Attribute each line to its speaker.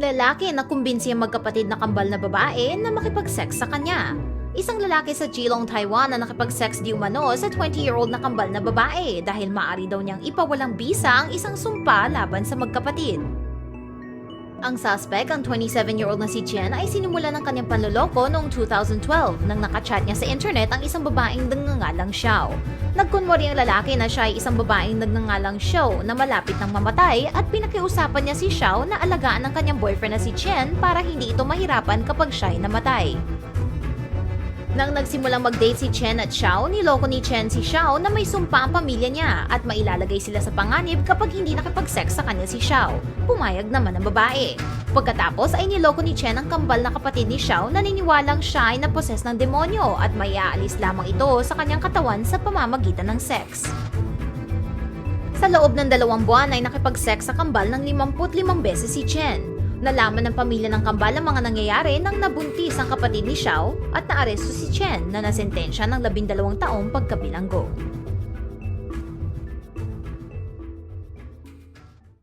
Speaker 1: Lalaki na kumbinsi ang magkapatid na kambal na babae na makipag-sex sa kanya. Isang lalaki sa Geelong, Taiwan na nakipag-sex di umano sa 20-year-old na kambal na babae dahil maari daw niyang ipawalang bisa ang isang sumpa laban sa magkapatid. Ang suspect, ang 27-year-old na si Chen, ay sinimula ng kanyang panloloko noong 2012 nang nakachat niya sa internet ang isang babaeng nagngangalang Xiao. Nagkunwari ang lalaki na siya ay isang babaeng nagngangalang Xiao na malapit ng mamatay at pinakiusapan niya si Xiao na alagaan ng kanyang boyfriend na si Chen para hindi ito mahirapan kapag siya ay namatay. Nang nagsimulang mag-date si Chen at Xiao, niloko ni Chen si Xiao na may sumpa ang pamilya niya at mailalagay sila sa panganib kapag hindi nakipag-sex sa kanya si Xiao. Pumayag naman ang babae. Pagkatapos ay niloko ni Chen ang kambal na kapatid ni Xiao na niniwalang siya ay naposes ng demonyo at may aalis lamang ito sa kanyang katawan sa pamamagitan ng sex. Sa loob ng dalawang buwan ay nakipag-sex sa kambal ng 55 beses si Chen. Nalaman ng pamilya ng kambal ang mga nangyayari nang nabuntis ang kapatid ni Xiao at naaresto si Chen na nasentensya ng 12 taong pagkabilanggo.